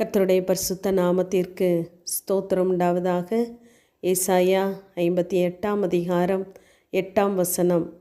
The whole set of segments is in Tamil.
கத்தருடைய பரிசுத்த நாமத்திற்கு ஸ்தோத்திரம் உண்டாவதாக. ஏசாயா ஐம்பத்தி எட்டாம் அதிகாரம் எட்டாம் வசனம்.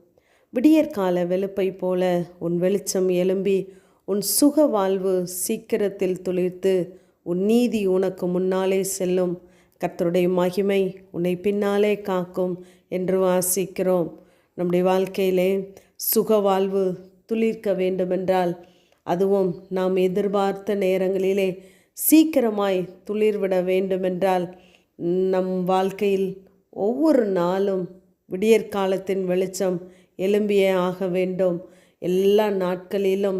விடியற்கால வெளுப்பை போல உன் வெளிச்சம் எழும்பி உன் சுக வாழ்வு சீக்கிரத்தில் துளிர்த்து உன் நீதி உனக்கு முன்னாலே செல்லும். கத்தருடைய மகிமை உன்னை பின்னாலே காக்கும் என்று வாசிக்கிறோம். நம்முடைய வாழ்க்கையிலே சுக வாழ்வு துளிர்க்க வேண்டுமென்றால் அதுவும் நாம் எதிர்பார்த்த நேரங்களிலே சீக்கிரமாய் துளிர்விட வேண்டுமென்றால் நம் வாழ்க்கையில் ஒவ்வொரு நாளும் விடியற்காலத்தின் வெளிச்சம் எலும்பியே ஆக வேண்டும். எல்லா நாட்களிலும்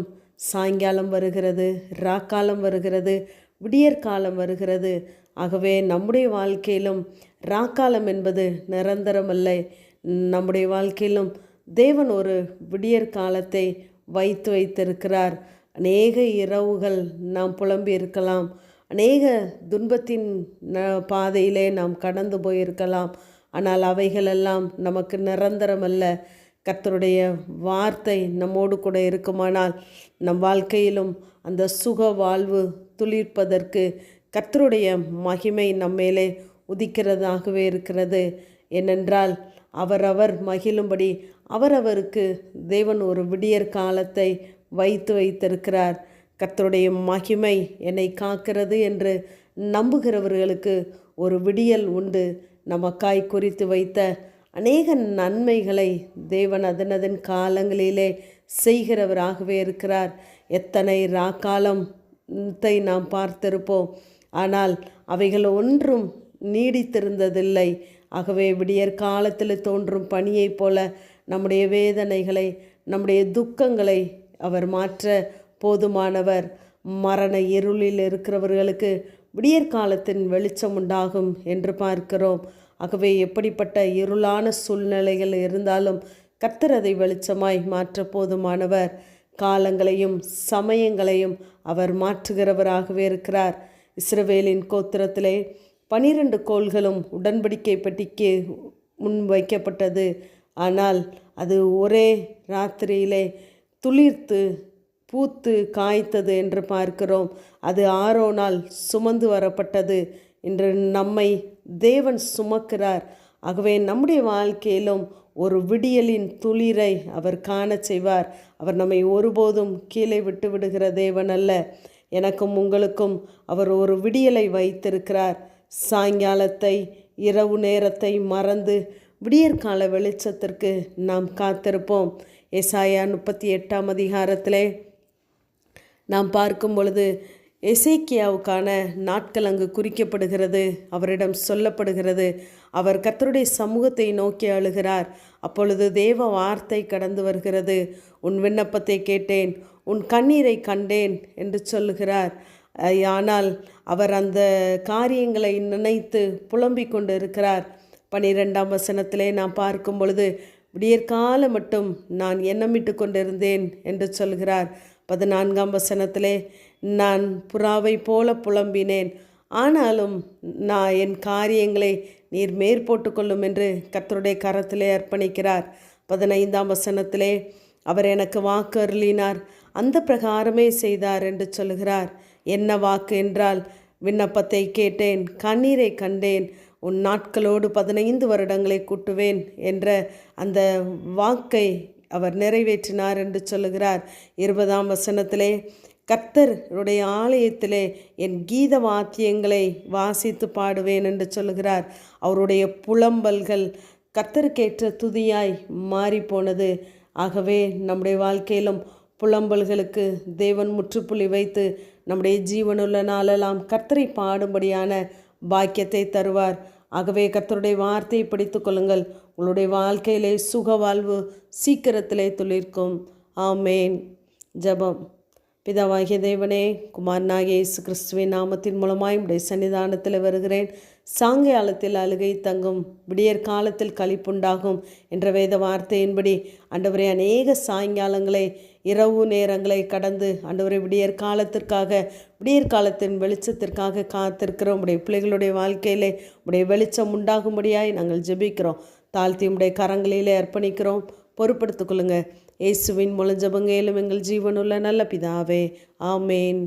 சாயங்காலம் வருகிறது ராக்காலம் வருகிறது விடியற்காலம் வருகிறது. ஆகவே நம்முடைய வாழ்க்கையிலும் ராக்காலம் என்பது நிரந்தரமல்ல. நம்முடைய வாழ்க்கையிலும் தேவன் ஒரு விடியற்காலத்தை வைத்து வைத்திருக்கிறார். அநேக இரவுகள் நாம் புலம்பி இருக்கலாம். அநேக துன்பத்தின் ந பாதையிலே நாம் கடந்து போயிருக்கலாம். ஆனால் அவைகளெல்லாம் நமக்கு நிரந்தரமல்ல. கர்த்தருடைய வார்த்தை நம்மோடு கூட இருக்குமானால் நம் வாழ்க்கையிலும் அந்த சுக வாழ்வு துளிர்ப்பதற்கு கர்த்தருடைய மகிமை நம்மேலே உதிக்கிறதாகவே இருக்கிறது. ஏனென்றால் அவரவர் மகிழும்படி அவரவருக்கு தேவன் ஒரு விடியற் காலத்தை வைத்து வைத்திருக்கிறார். கர்த்தருடைய மகிமை என்னை காக்கிறது என்று நம்புகிறவர்களுக்கு ஒரு விடியல் உண்டு. நமக்காய் குறித்து வைத்த அநேக நன்மைகளை தேவன் அதனதன் காலங்களிலே செய்கிறவராகவே இருக்கிறார். எத்தனை ராக்காலத்தை நாம் பார்த்திருப்போம். ஆனால் அவைகள் ஒன்றும் நீடித்திருந்ததில்லை. ஆகவே விடியற் காலத்தில் தோன்றும் பணியைப் போல நம்முடைய வேதனைகளை நம்முடைய துக்கங்களை அவர் மாற்ற போதுமானவர். மரண இருளில் இருக்கிறவர்களுக்கு விடியற்காலத்தின் வெளிச்சம் உண்டாகும் என்று பார்க்கிறோம். ஆகவே எப்படிப்பட்ட இருளான சூழ்நிலைகள் இருந்தாலும் கர்த்தர் அதை வெளிச்சமாய் மாற்ற போதுமானவர். காலங்களையும் சமயங்களையும் அவர் மாற்றுகிறவராகவே இருக்கிறார். இஸ்ரவேலின் கோத்திரத்திலே பனிரெண்டு கோள்களும் உடன்படிக்கை பெட்டிக்கு முன் வைக்கப்பட்டது. ஆனால் அது ஒரே ராத்திரியிலே துளிர்த்து பூத்து காய்த்தது என்று பார்க்கிறோம். அது ஆரோனால் சுமந்து வரப்பட்டது என்று நம்மை தேவன் சுமக்கிறார். ஆகவே நம்முடைய வாழ்க்கையிலும் ஒரு விடியலின் துளிரை அவர் காண செய்வார். அவர் நம்மை ஒருபோதும் கீழே விட்டு விடுகிற தேவன் அல்ல. எனக்கும் உங்களுக்கும் அவர் ஒரு விடியலை வைத்திருக்கிறார். சாயங்காலத்தை இரவு நேரத்தை மறந்து விடியற்கால வெளிச்சத்திற்கு நாம் காத்திருப்போம். எசாயா முப்பத்தி எட்டாம் அதிகாரத்திலே நாம் பார்க்கும் பொழுது எசேக்கியாவுக்கான நாட்கள் அங்கு குறிக்கப்படுகிறது. அவரிடம் சொல்லப்படுகிறது அவர் கத்தருடைய சமூகத்தை நோக்கி அழுகிறார். அப்பொழுது தேவ வார்த்தை கடந்து வருகிறது. உன் விண்ணப்பத்தை கேட்டேன் உன் கண்ணீரை கண்டேன் என்று சொல்லுகிறார். ஆனால் அவர் அந்த காரியங்களை நினைத்து புலம்பிக் கொண்டு இருக்கிறார் பனிரெண்டாம் வசனத்திலே நாம் பார்க்கும் பொழுது விடியற்காலம் மட்டும் நான் எண்ணமிட்டு கொண்டிருந்தேன் என்று சொல்கிறார். பதினான்காம் வசனத்திலே நான் புறாவை போல புலம்பினேன். ஆனாலும் நான் என் காரியங்களை நீர் மேற்போட்டு கொள்ளும் என்று கர்த்தருடைய கரத்திலே அர்ப்பணிக்கிறார். பதினைந்தாம் வசனத்திலே அவர் எனக்கு வாக்கு அருளினார். அந்த பிரகாரமே செய்தார் என்று சொல்கிறார். என்ன வாக்கு என்றால் விண்ணப்பத்தை கேட்டேன் கண்ணீரை கண்டேன். உன் நாட்களோடு பதினைந்து வருடங்களை கூட்டுவேன் என்ற அந்த வாக்கை அவர் நிறைவேற்றினார் என்று சொல்லுகிறார். இருபதாம் வசனத்திலே கர்த்தருடைய ஆலயத்திலே என் கீத வாத்தியங்களை வாசித்து பாடுவேன் என்று சொல்லுகிறார். அவருடைய புலம்பல்கள் கர்த்தருக்கேற்ற துதியாய் மாறிப்போனது. ஆகவே நம்முடைய வாழ்க்கையிலும் புலம்பல்களுக்கு தேவன் முற்றுப்புள்ளி வைத்து நம்முடைய ஜீவனுள்ள நாளெல்லாம் கர்த்தரை பாடும்படியான பாக்கியத்தை தருவார். ஆகவே கர்த்தருடைய வார்த்தையை படித்து கொள்ளுங்கள். உங்களுடைய வாழ்க்கையிலே சுக வாழ்வு சீக்கிரத்திலே துளிர்க்கும். ஆமேன். ஜபம். பிதாவாகிய தேவனே குமாரனாகிய இயேசு கிறிஸ்துவின் நாமத்தின் மூலமாய் உடைய சன்னிதானத்தில் வருகிறேன். சாயங்காலத்தில் அழுகை தங்கும் விடியற் காலத்தில் கழிப்புண்டாகும் என்ற வேத வார்த்தையின்படி அன்றவரை அநேக சாயங்காலங்களை இரவு நேரங்களை கடந்து அண்டவரை விடியற் காலத்திற்காக விடியற் காலத்தின் வெளிச்சத்திற்காக காத்திருக்கிறோம். உடைய பிள்ளைகளுடைய வாழ்க்கையிலே உடைய வெளிச்சம் உண்டாகும்படியாய் நாங்கள் ஜெபிக்கிறோம். தாழ்த்தி உடைய கரங்களிலே அர்ப்பணிக்கிறோம். பொறுப்படுத்திக் கொள்ளுங்கள் இயேசுவின் முழஞ்சபங்கையிலும் எங்கள் ஜீவனுள்ள நல்ல பிதாவே. ஆமேன்.